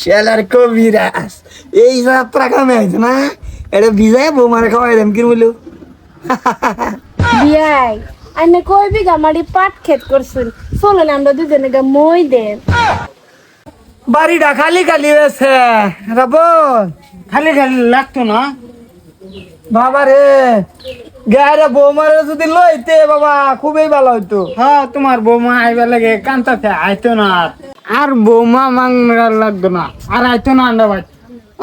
শেলার কবিরাস এই যাত্রা কামে আছে না? এটা ভিজায় বৌমার খাওয়াই দেন কি বলল? বিয়াই আনে কই বিঘা মাটি পাট ক্ষেত করছুন। চলেন আমরা দুজনে গা মই দেন বাড়িটা খালি খালি হয়েছে। রাব খালি খালি লাগতো না? বাবা রে গায়ে বৌমারে যদি লইতে বাবা খুবই ভালো হইতো। হ্যাঁ তোমার বৌমা আইবা লাগে কান্তাতে আইতো না আর। বৌমা মাংরার লাগতো না। আর আইতো না আন্ডা ভাই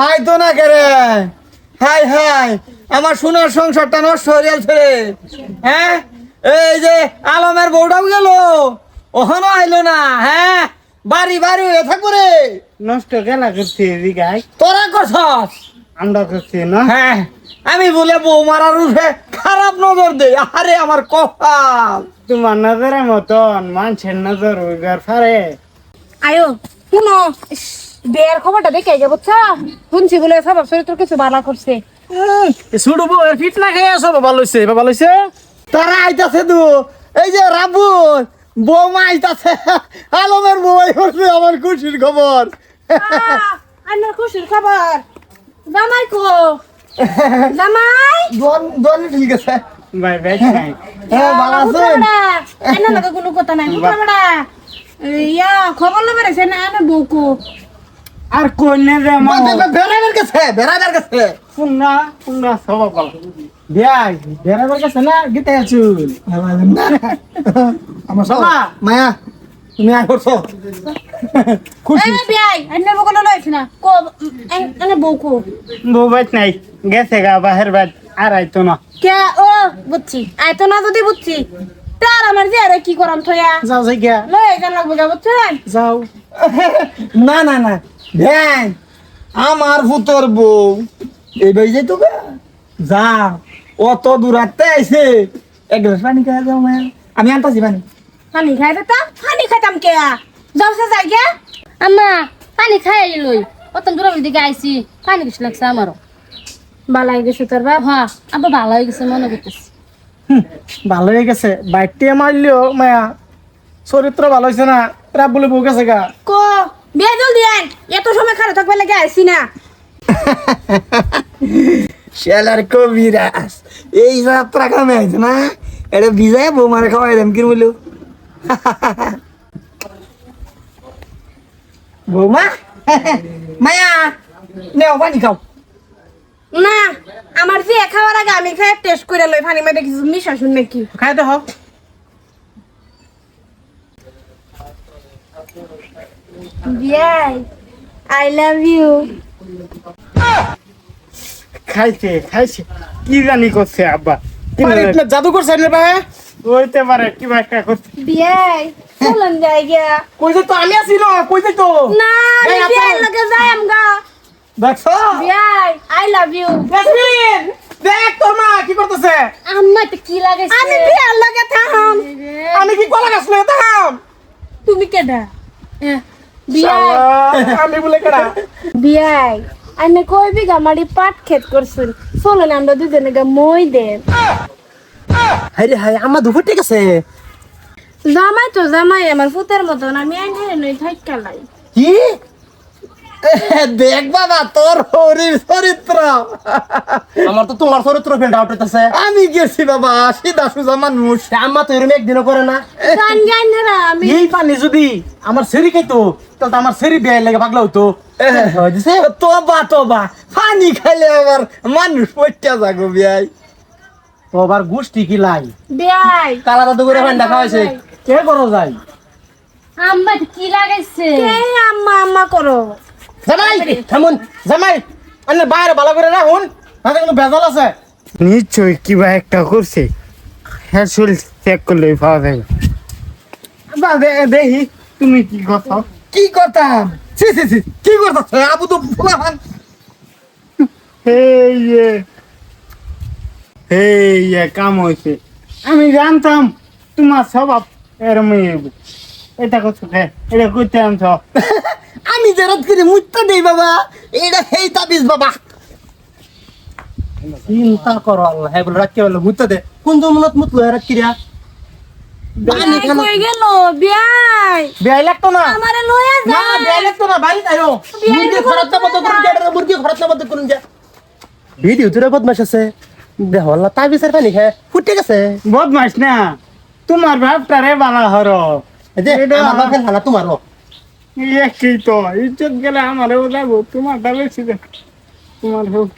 আইতো না কেরে হাই হাই আমার সোনার সংসারটা নষ্ট হয়ে গেছে হ্যাঁ? এই যে আলমের বউটাও গেল। ওখানেও আইলো না হ্যাঁ? বাড়ি বাড়ি হয়ে থাকব রে। নষ্ট গেলা করছে এদিকে তোরা করছস আন্ডা করছে না। হ্যাঁ আমি বলে বউ মারার উঠে খারাপ নজর দে আরে আমার কপাল। তোমার নজরের মতন মানুষের নজর ওইবার ফারে আয়ো শুনো। ইস, বিয়ের খবরটা দেখে গে বুঝছা? শুনছি বলে সবার চরিত্র কিছু ভালো করছে। ছোট বউ ফিট না খেয়ে আসো বাবা লইছে বাবা লইছে তারা আইতাছে দু। এই যে রাবু বৌমা আইতাছে। আলমের বউই করছে আমার খুশির খবর। আন্নার খুশির খবর। জামাই কো? জামাই? দোন দোন ঠিক আছে। ভাই ভাই হ্যাঁ ভালো আছেন? লগে কোনো কথা নাই বড়া ইয়া খবর লবে রে না আনে বউকো আর কন্যা রে মা বেড়াবার কাছে বেড়াবার কাছে পুন্না পুন্না সব বল বিয়াই বেড়াবার কাছে না গীতা চুল আমার সব বাবা। মায়া তুমি আয় করছ। খুশি। বিয়াই আন্নার বউকো লইছ না। কো আনে বউকো বউ বাইত নাই গেছে গা বাহের বাইত আর আইতো না। কে ও বুঝছি। আই না যদি বুঝছি। তার আমার যে আরে কি করাম থয়া যাও যাই গিয়া। লই যা লাগবে গা বুঝছেন? যাও। না না না। ভ্যান আমার ভূতর বউ। এই বাই যাই তো যা অত দূরাতে আইছে। এক গ্লাস পানি খাওয়া যাও মায়া। আমি আনতাছি পানি। পানি খাই দিতাম পানি খাইতাম কে? যাও সে যাই গে আম্মা পানি খাই লই অত দূর দিকে আইছি। পানি বেশি লাগছে আমারও। বালাই গেছে তোর বাপ। হ্যাঁ আবার ভালো হয়ে গেছে মনে করতেছি। ভালো হয়ে গেছে। বাইকটি মারলিও মায়া চরিত্র ভালো হয়েছে না রাব বলে বউ গেছে গা। কো? বিয়ে জলদি আন এত সময় খারাপ থাকবে লাগে আইছি না। শেলার কবিরাস এই যাত্রা কামে আছে না? এটা ভিজায় বৌমার খাওয়াই দেন কি বলল? বৌমা মায়া নেও পানি খাও। না। আমি খাই টেস্ট করে লই পানি মেরে কিছু মিশা শুন নাকি? খাই দেখ বিয়াই আই লাভ ইউ খাইছে খাইছে। কি জানি করছে আব্বা। কি? জাদু করছে রে ভাই? হইতে পারে কি একটা করছে? বিয়াই চলন যাই গিয়া। কইছে তো আমি আছি না কইছে তো? না। বিয়াই লগে যাই আমগা। দেখছ? বিয়াই আই লাভ ইউ দেখ তোর মা কি করতেছে? আম্মা তো কি লাগাইছে? আমি বিয়ার লগে থাম। আমি কি কলা গাছ লয়ে তাকাম তুমি কেডা? বিয়াই। আমি বলে কেডা? বিয়াই। আনে কই বিঘা মাটি পাট ক্ষেত করছুন? চলেন আমরা দুজনে গা মই দেন হাই রে হাই আমার দুপুর ঠিক আছে? জামাই তো জামাই আমার ফুতের মতন। আমি আইনে নই থাইকালাই কি? দেখ বাবা তোর হরির চরিত্র। আমার তো তোমার চরিত্র ফেলটা উঠতেছে আমি গেছি বাবা সিধা সুজা মানুষ। আম্মা তো এরকম একদিনও করে না। এই পানি যদি আমার সেরি খাইতো তাহলে তো আমার সেরি বেয়ে লেগে পাগলা হতো তোবা তোবা। পানি খাইলে আবার মানুষ পড়তে যাগো বিয়াই। তো আবার গোষ্ঠী কি লাই? বিয়াই। কালা দাদু করে ফান্ডা খাওয়াইছে। কে করো যাই আম্মা কি লাগাইছে? এই আম্মা আম্মা করো? জামাই থামুন। জামাই বাইরে ভালো করে রাখুন। আছে? একটা করছে। হ্যাঁ শরীর চেক করলে পাওয়া যাবে। বা দে- দেখি তুমি কি কথা কি করতাম? সি সি সি কি করতাম? আবু তো ফুলাহান এই এই কাম হয়েছে আমি জানতাম তোমার স্বভাব এরম এটা করছ কে এটা করতে আনছ। আমি যে রাত করে মুত্তা দেই বাবা এটা সেই তাবিজ বাবা। চিন্তা করো আল্লাহ হ্যাঁ বলে রাখতে পারল বুঝতে দে। কোন জমনত মুতলো রাখি রা পানি খানো কই গেল? বিয়াই। বেয়াই লাগতো না? আমারে লয়া না যা বেয়াই লাগতো না বাড়ি তাইও মুরগি খরচ না। বন্ধ করুন যা মুরগি খরচ না বন্ধ করুন যা। ভিডিও তুলে বদমাস আছে। দেহ তাই বিচার পানি খায় ফুটে গেছে। বদমাস না। তোমার ভাবটারে বালা হর। এই একই তো ইজ্জত গেলে আমারও লাগো তোমারটা বেশি দেখ তোমার হোক।